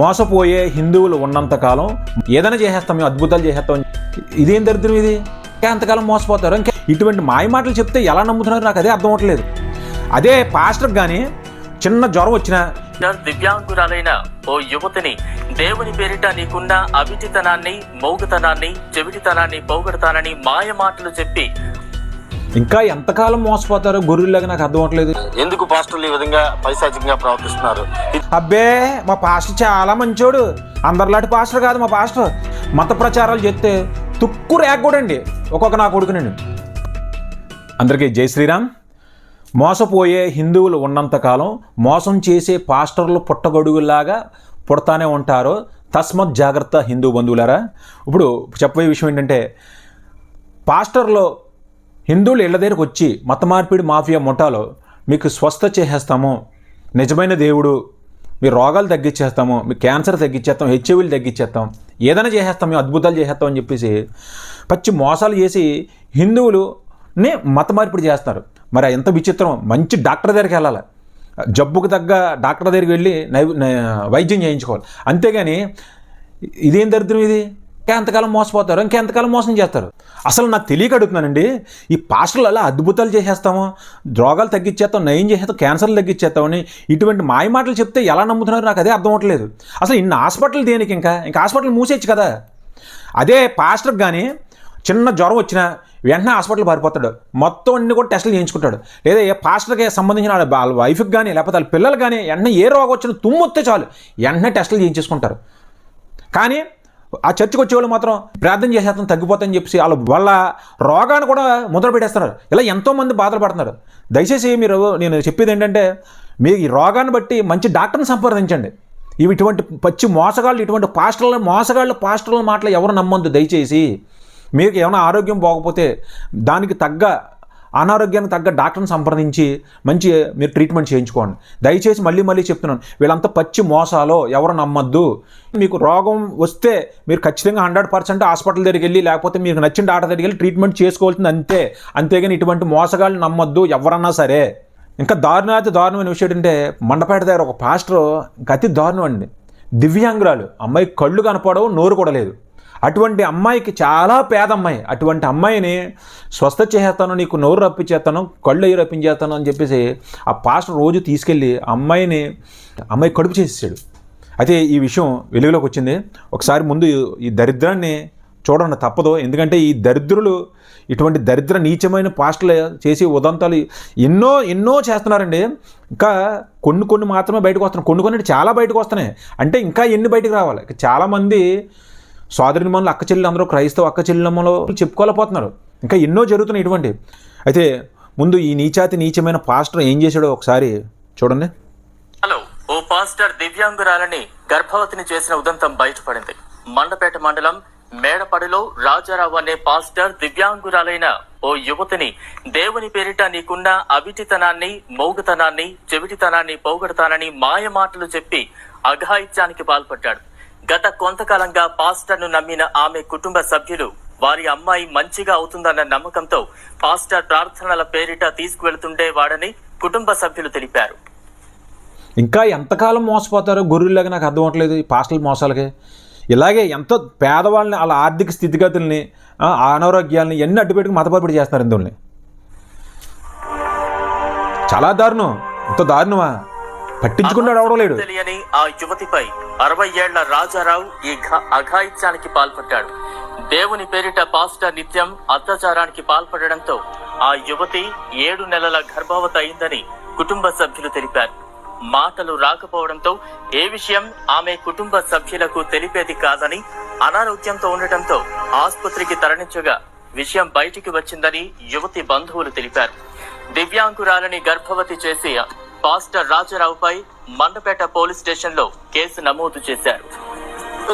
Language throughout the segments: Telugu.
మోసపోయే హిందువులు ఉన్నంతకాలం ఏదైనా చేసేస్తాం మేము అద్భుతాలు చేసేస్తాం. ఇదేం దరిద్రం ఇది? ఇంకా ఎంతకాలం మోసపోతారు? ఇంకా ఇటువంటి మాయ మాటలు చెప్తే ఎలా నమ్ముతున్నారు? నాకు అదే అర్థం అవ్వట్లేదు. అదే పాస్టర్ కానీ చిన్న జ్వరం వచ్చినా దివ్యాంగురాలైన ఓ యువతిని దేవుని పేరిట నీకున్న అవిటితనాన్ని మౌగతనాన్ని చెవిటితనాన్ని పోగొడతానని మాయ మాటలు చెప్పి ఇంకా ఎంతకాలం మోసపోతారో గొర్రెలాగా నాకు అర్థం అవ్వట్లేదు ఎందుకు పాస్టర్లు ఈ విధంగా పైశాచికంగా ప్రవర్తిస్తున్నారు? అబ్బే మా పాస్టర్ చాలా మంచోడు. అందరిలాంటి పాస్టర్ కాదు మా పాస్టర్. మత ప్రచారాలు చేస్తే తుక్కు రేగకూడండి. ఒక్కొక్క నా కొడుకునండి అందరికీ జై శ్రీరామ్. మోసపోయే హిందువులు ఉన్నంతకాలం మోసం చేసే పాస్టర్లు పుట్టగొడుగులాగా పుడతానే ఉంటారు తస్మత్ జాగ్రత్త హిందూ బంధువులారా. ఇప్పుడు చెప్పబోయే విషయం ఏంటంటే పాస్టర్లో హిందువులు ఇళ్ళ దగ్గరకు వచ్చి మత మార్పిడి మాఫియా ముఠాలో మీకు స్వస్థ చేసేస్తాము నిజమైన దేవుడు మీ రోగాలు తగ్గించేస్తాము మీ క్యాన్సర్ తగ్గించేస్తాం హెచ్ఐవీలు తగ్గించేస్తాం ఏదైనా చేసేస్తాం మేము అద్భుతాలు చేసేస్తాం అని చెప్పేసి పచ్చి మోసాలు చేసి హిందువులుని మత మార్పిడి చేస్తారు. మరి ఎంత విచిత్రం మంచి డాక్టర్ దగ్గరికి వెళ్ళాలి. జబ్బుకు తగ్గ డాక్టర్ దగ్గరికి వెళ్ళి నై నై- వైద్యం చేయించుకోవాలి. అంతేగాని ఇదేం దరిద్రం ఇది? ఇంకెంతకాలం మోసపోతారు ఇంకెంతకాలం మోసం చేస్తారు? అసలు నాకు తెలియక అడుగుతున్నానండి ఈ పాస్టర్లు అలా అద్భుతాలు చేసేస్తాము? రోగాలు తగ్గించేస్తాం నయం చేసేస్తాం క్యాన్సర్లు తగ్గించేస్తామని ఇటువంటి మాయ మాటలు చెప్తే ఎలా నమ్ముతున్నారు నాకు అదే అర్థం అవ్వట్లేదు. అసలు ఇన్ని హాస్పిటల్ దేనికి ఇంకా? ఇంకా హాస్పిటల్ మూసేయచ్చు కదా? అదే పాస్టర్కి కానీ చిన్న జ్వరం వచ్చినా వెంటనే హాస్పిటల్ పారిపోతాడు. మొత్తం అన్ని కూడా టెస్టులు చేయించుకుంటాడు. లేదా ఏ పాస్టర్కి సంబంధించిన వాళ్ళ వాళ్ళ వైఫ్కి కానీ లేకపోతే వాళ్ళ పిల్లలు కానీ వెంటనే ఏ రోగం వచ్చినా తుమ్ము వస్తే చాలు. వెంటనే టెస్టులు చేయించేసుకుంటారు. కానీ ఆ చర్చికి వచ్చేవాళ్ళు మాత్రం ప్రార్థన చేసేస్తాం తగ్గిపోతాయని చెప్పేసి వాళ్ళ వాళ్ళ రోగాన్ని కూడా ముద్ర పెట్టేస్తున్నారు. ఇలా ఎంతోమంది బాధలు పడుతున్నారు. దయచేసి మీరు నేను చెప్పేది ఏంటంటే మీ ఈ రోగాన్ని బట్టి మంచి డాక్టర్ని సంప్రదించండి. ఇవి ఇటువంటి పచ్చి మోసగాళ్ళు ఇటువంటి పాస్టర్ల మోసగాళ్ళు పాస్టర్ల మాటలు ఎవరు నమ్మొద్దు. దయచేసి మీకు ఏమైనా ఆరోగ్యం బాగపోతే దానికి తగ్గ అనారోగ్యానికి తగ్గ డాక్టర్ని సంప్రదించి మంచి మీరు ట్రీట్మెంట్ చేయించుకోండి. దయచేసి మళ్ళీ మళ్ళీ చెప్తున్నాను వీళ్ళంతా పచ్చి మోసాలో ఎవరు నమ్మద్దు. మీకు రోగం వస్తే మీరు ఖచ్చితంగా హండ్రెడ్ పర్సెంట్ హాస్పిటల్ దగ్గరికి వెళ్ళి లేకపోతే మీకు నచ్చిన డాక్టర్ దగ్గరికి వెళ్ళి ట్రీట్మెంట్ చేసుకోవాల్సింది అంతే. అంతేగాని ఇటువంటి మోసగాళ్ళు నమ్మొద్దు ఎవరన్నా సరే. ఇంకా దారుణాతి దారుణమైన విషయం ఏంటంటే మండపేట దగ్గర ఒక పాస్టర్ గతి దారుణం అండి. దివ్యాంగురాలు. అమ్మాయి కళ్ళు కనపడవు నోరు కూడా లేదు. అటువంటి అమ్మాయికి చాలా పేద అమ్మాయి అటువంటి అమ్మాయిని స్వస్థ చేసేస్తాను నీకు నోరు రప్పించేస్తాను కళ్ళు అయ్యి రప్పించేస్తాను అని చెప్పేసి ఆ పాస్టర్ రోజు తీసుకెళ్ళి ఆ అమ్మాయిని అమ్మాయి కడుపు చేసేసాడు. అయితే ఈ విషయం వెలుగులోకి వచ్చింది. ఒకసారి ముందు ఈ దరిద్రాన్ని చూడండి తప్పదు. ఎందుకంటే ఈ దరిద్రులు ఇటువంటి దరిద్ర నీచమైన పాస్టలు చేసి ఉదంతాలు ఎన్నో ఎన్నో చేస్తున్నారండి. ఇంకా కొన్ని కొన్ని మాత్రమే బయటకు వస్తున్నాయి. కొన్ని కొన్ని చాలా బయటకు వస్తున్నాయి. అంటే ఇంకా ఎన్ని బయటకు రావాలి? చాలామంది సోదరిమనులు అక్క చెల్లెలు అందరూ క్రైస్తవ అక్క చెల్లెమ్మలో చెప్పుకోలేకపోతున్నారు. ఇంకా ఎన్నో జరుగుతున్నాయి ఇటువంటి. అయితే ముందు ఈ నీచాతి నీచమైన పాస్టర్ ఏం చేశాడో ఒకసారి చూడండి. హలో ఓ పాస్టర్ దివ్యాంగురాలని గర్భవతిని చేసిన ఉదంతం బయటపడింది. మండపేట మండలం మేడపడిలో రాజారావు అనే పాస్టర్ దివ్యాంగురాలైన ఓ యువతిని దేవుని పేరిట నీకున్న అవిటితనాన్ని మౌగతనాన్ని చెవిటితనాన్ని పోగొడతానని మాయ మాటలు చెప్పి అఘాయిత్యానికి పాల్పడ్డాడు. గత కొంతకాలంగా పాస్టర్ను నమ్మిన ఆమె కుటుంబ సభ్యులు వారి అమ్మాయి మంచిగా అవుతుందన్న నమ్మకంతో పాస్టర్ ప్రార్థనల పేరిట తీసుకువెళ్తుండేవాడని కుటుంబ సభ్యులు తెలిపారు. ఇంకా ఎంతకాలం మోసపోతారో గొర్రెల్లాగా నాకు అర్థం అవ్వట్లేదు ఈ పాస్టల్ మోసాలకి. ఇలాగే ఎంతో పేదవాళ్ళని వాళ్ళ ఆర్థిక స్థితిగతుల్ని అనారోగ్యాలని ఎన్ని అడ్డుపెట్టుకుని మతపరపిడి చేస్తున్నారు హిందువుల్ని చాలా దారుణం. ఎంతో దారుణమా? పట్టించుకున్నాడు అవడం లేడు. తెలియని ఆ యువతిపై అరవై ఏళ్ళ రాజారావు ఈ ఘ- అఘాయిత్యానికి పాల్పడ్డాడు. దేవుని పేరిట పాస్టర్ నిత్యం అత్యాచారానికి పాల్పడడంతో ఆ యువతి ఏడు నెలల గర్భవతి అయిందని కుటుంబ సభ్యులు తెలిపారు. మాటలు రాకపోవడంతో ఏ విషయం ఆమె కుటుంబ సభ్యులకు తెలిపేది కాదని అనారోగ్యంతో ఉండటంతో ఆసుపత్రికి తరలించగా విషయం బయటికి వచ్చిందని యువతి బంధువులు తెలిపారు. దివ్యాంకురాలని గర్భవతి చేసి పాస్టర్ రాజారావుపై మండపేట పోలీస్ స్టేషన్లో కేసు నమోదు చేశారు.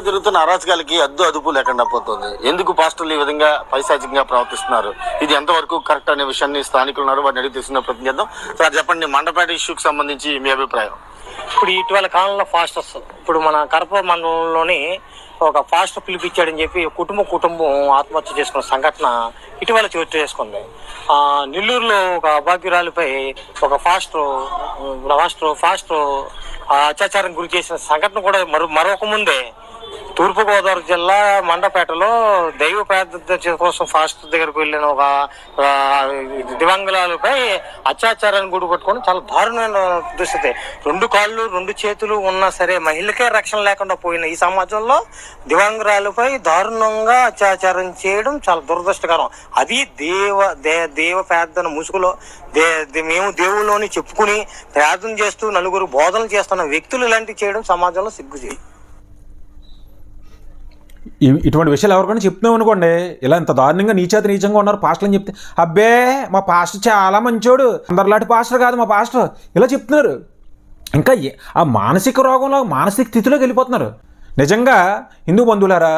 జరుగుతున్న అరాచకాలకి అద్దు అదుపు లేకుండా పోతుంది. ఎందుకు పాస్టర్లు ఈ విధంగా పైశాచికంగా ప్రవర్తిస్తున్నారు? ఇది ఎంతవరకు కరెక్ట్ అనే విషయాన్ని స్థానికులు ఉన్నారు. వాటిని అడిగి తెలుసుకునే ప్రయత్నం చేద్దాం. సార్ చెప్పండి మండపేట ఇష్యూకి సంబంధించి మీ అభిప్రాయం. ఇప్పుడు ఇటీవల కాలంలో ఫాస్టర్స్ ఇప్పుడు మన కరప మండలంలోని ఒక ఫాస్టర్ పిలిపించాడని చెప్పి కుటుంబం కుటుంబం ఆత్మహత్య చేసుకున్న సంఘటన ఇటీవల చోటు చేసుకుంది. నెల్లూరులో ఒక అభాగ్యురాలిపై ఒక ఫాస్ట్ ఫాస్ట్ ఫాస్టర్ అత్యాచారం గురి చేసిన సంఘటన కూడా మరో మరొక ముందే తూర్పుగోదావరి జిల్లా మండపేటలో దైవ ప్రార్థన కోసం ఫాస్ట్ దగ్గరకు వెళ్ళిన ఒక ఆ, దివంగలాలపై అత్యాచారాన్ని గుడి పట్టుకొని చాలా దారుణమైన దుస్థితి. రెండు కాళ్ళు రెండు చేతులు ఉన్నా సరే మహిళకే రక్షణ లేకుండా పోయిన ఈ సమాజంలో దివంగరాలపై దారుణంగా అత్యాచారం చేయడం చాలా దురదృష్టకరం. అది దేవ దే దేవ ప్రార్థన ముసుగులో దే మేము దేవుళ్ళని చెప్పుకుని ప్రార్థన చేస్తూ నలుగురు బోధనలు చేస్తున్న వ్యక్తులు ఇలాంటివి చేయడం సమాజంలో సిగ్గు చేయి. ఇటువంటి విషయాలు ఎవరికైనా చెప్తున్నాం అనుకోండి. ఇలా ఇంత దారుణంగా నీచేత నీచంగా ఉన్నారు పాస్టర్లు అని చెప్తే అబ్బే మా పాస్టర్ చాలా మంచోడు. అందరిలాంటి పాస్టర్ కాదు మా పాస్టర్. ఇలా చెప్తున్నారు. ఇంకా ఆ మానసిక రోగంలో మానసిక స్థితిలోకి వెళ్ళిపోతున్నారు. నిజంగా హిందూ బంధువులారా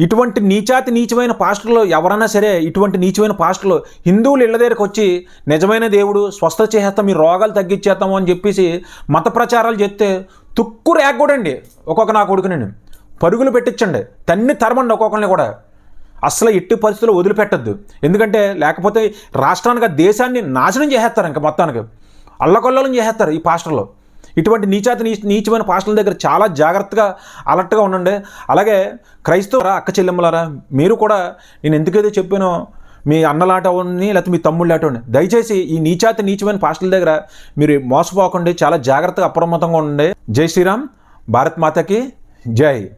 ఇటువంటి నీచాతి నీచమైన పాస్టర్లు ఎవరైనా సరే ఇటువంటి నీచమైన పాస్టర్లు హిందువులు ఇళ్ళ దగ్గరికి వచ్చి నిజమైన దేవుడు స్వస్థత చేసేస్తాం మీ రోగాలు తగ్గించేస్తాము అని చెప్పేసి మత ప్రచారాలు చేస్తే తుక్కు రేగకూడండి. ఒక్కొక్క నా కొడుకునండి పరుగులు పెట్టించండి. తన్ని తరమండి ఒక్కొక్కరిని కూడా. అసలు ఎట్టి పరిస్థితుల్లో వదిలిపెట్టద్దు. ఎందుకంటే లేకపోతే రాష్ట్రానికి దేశాన్ని నాశనం చేసేస్తారు ఇంకా మొత్తానికి. అల్లకొల్లం చేసేస్తారు ఈ పాస్టర్లు. ఇటువంటి నీచాతి నీచ నీచమైన పాస్టర్ల దగ్గర చాలా జాగ్రత్తగా అలర్ట్గా ఉండండి. అలాగే క్రైస్తవరా అక్క చెల్లెమ్మలారా మీరు కూడా నేను ఎందుకైతే చెప్పానో మీ అన్నలాటని లేకపోతే మీ తమ్ముళ్ళు తమ్ముళ్ళాటని దయచేసి ఈ నీచాతి నీచమైన పాస్టర్ల దగ్గర మీరు మోసపోకండి. చాలా జాగ్రత్తగా అప్రమత్తంగా ఉండండి. జై శ్రీరామ్. భారత్ మాతకి జై.